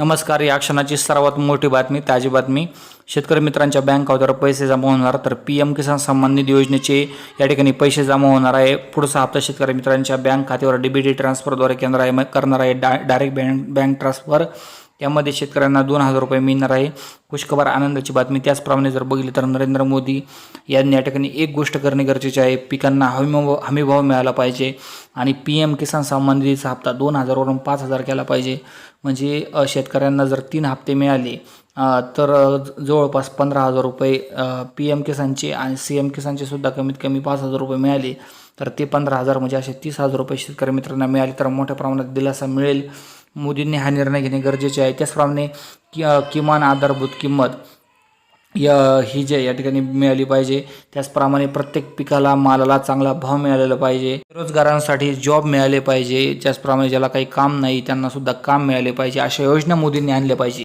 नमस्कार या क्षणाची सर्वात मोठी बातमी ताजी बातमी. शेतकरी मित्रांच्या बँक खात्यावर पैसे जमा होणार तर पी एम किसान सन्मान निधी योजनेचे या ठिकाणी पैसे जमा होणार आहे. पुढचा हप्ता शेतकरी मित्रांच्या बँक खात्यावर डीबीटी ट्रान्सफरद्वारे केंद्र आहे करणार आहे. डा डायरेक्ट बँक बँक ट्रान्सफर त्यामध्ये शेतकऱ्यांना दोन हजार रुपये मिळणार आहे. खुशखबर आनंदाची बातमी. त्याचप्रमाणे जर बघितली तर नरेंद्र मोदी यांनी या ठिकाणी एक गोष्ट करणे गरजेचे आहे. पिकांना हमी हमीभाव मिळाला पाहिजे आणि पी एम किसान सन्मान निधीचा हप्ता दोन हजारवरून पाच हजार केला पाहिजे. म्हणजे शेतकऱ्यांना जर तीन हप्ते मिळाले तर जवळपास पंधरा हजार रुपये पी एम किसानचे आणि सी एम किसानचे सुद्धा कमीत कमी पाच हजार रुपये मिळाले. तर ते पंधरा हजार म्हणजे असे तीस हजार रुपये शेतकरी मित्रांना मिळाले. तर मोठ्या प्रमाणात दिलासा मिळेल. मोदींनी हा निर्णय घेणे गरजेचे आहे. त्याचप्रमाणे कि किमान आधारभूत किंमत या ही जे या ठिकाणी मिळाली पाहिजे. त्याचप्रमाणे प्रत्येक पिकाला मालाला चांगला भाव मिळालेला पाहिजे. बेरोजगारांसाठी जॉब मिळाले पाहिजे. त्याचप्रमाणे ज्याला काही काम नाही त्यांना सुद्धा काम मिळाले पाहिजे. अशा योजना मोदींनी आणल्या पाहिजे.